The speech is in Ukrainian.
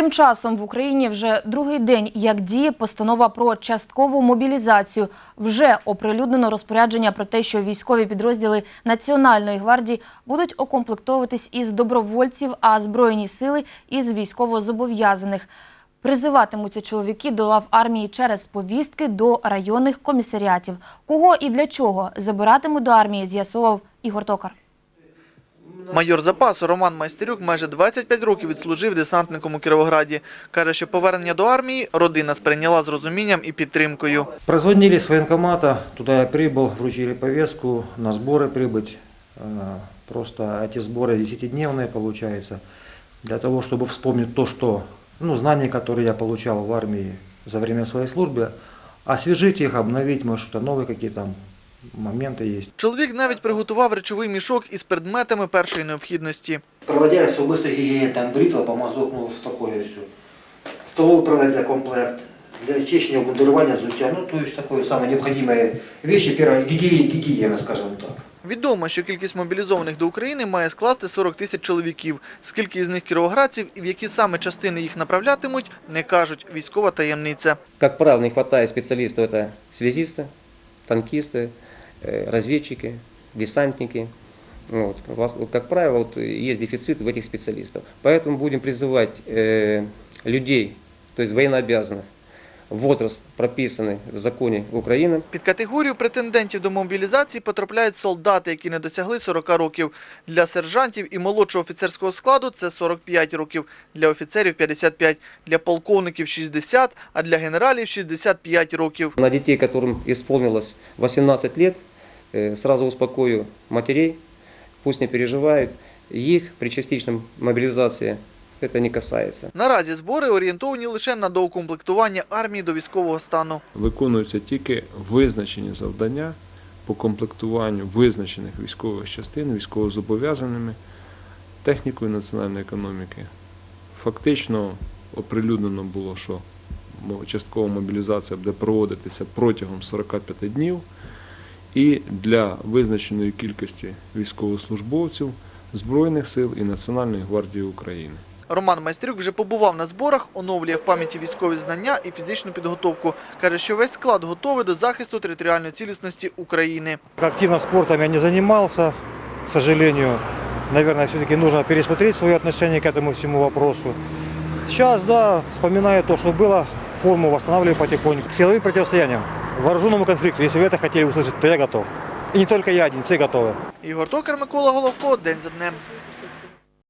Тим часом в Україні вже другий день, як діє постанова про часткову мобілізацію. Вже оприлюднено розпорядження про те, що військові підрозділи Національної гвардії будуть окомплектовуватись із добровольців, а збройні сили із військовозобов'язаних. Призиватимуться чоловіки до лав армії через повістки до районних комісаріатів. Кого і для чого забиратимуть до армії, з'ясовував Ігор Токар. Майор запасу Роман Майстерюк майже 25 років відслужив десантником у Кіровограді. Каже, що повернення до армії родина сприйняла з розумінням і підтримкою. Прозвонили с военкомата, туда я прибыл, вручили повестку, на сборы прибыть. Э, Просто эти сборы десятидневные получается. Для того, чтобы вспомнить то, что, ну, знания, которые я получал в армии за время своей службы, освежить их, обновить, может, что-то новые какие там моменты есть. Чоловік навіть приготував речовий мішок із предметами першої необхідності. Проводясь быстрой гигиены, там бритва, помазок, ну, в такое все. Столовый проводить для комплект, для чищения, обмундирования, взутия, ну, то есть такое самые необходимые вещи, первое, гигиена, гигиена, скажем так. Відомо, що кількість мобілізованих до України має скласти 40 тисяч чоловіків. Скільки із них кіровоградців і в які саме частини їх направлятимуть, не кажуть. Військова таємниця. Как правило, не хватает специалистов, это связисты, танкисты, э, разведчики, десантники. Вот. Вас- вот, Как правило, вот есть дефицит в этих специалистов. Поэтому будем призывать э, людей, то есть военнообязанных, возраст прописанный в законе Украины, Під категорію претендентів до мобілізації потрапляють солдати, які не досягли 40 років. Для сержантів і молодшого офіцерського складу це 45 років, для офіцерів 55, для полковників 60, а для генералів 65 років. На детей, которым исполнилось 18 лет, э, сразу успокою матерей, пусть не переживают, их при частичном мобилизации это не касается. Наразі збори орієнтовані лише на доукомплектування армії до військового стану. виконуються тільки визначені завдання по комплектуванню визначених військових частин військовозобов'язаними технікою національної економіки. Фактично оприлюднено було, що часткова мобілізація буде проводитися протягом 45 днів, і для визначеної кількості військовослужбовців Збройних сил і Національної гвардії України. Роман Майстрюк вже побував на зборах, оновлює в пам'яті військові знання і фізичну підготовку. Каже, що весь склад готовий до захисту територіальної цілісності України. Активно спортом я не занимался, к сожалению. Наверное, все-таки нужно пересмотреть свое отношение к этому всему вопросу. Сейчас, да, вспоминаю то, что было, форму восстанавливаю потихоньку. К силовым противостояниям, вооруженному конфликту, если вы это хотели услышать, то я готов. И не только я один, все готовы. Ігор Токар, Микола Головко, День за днем.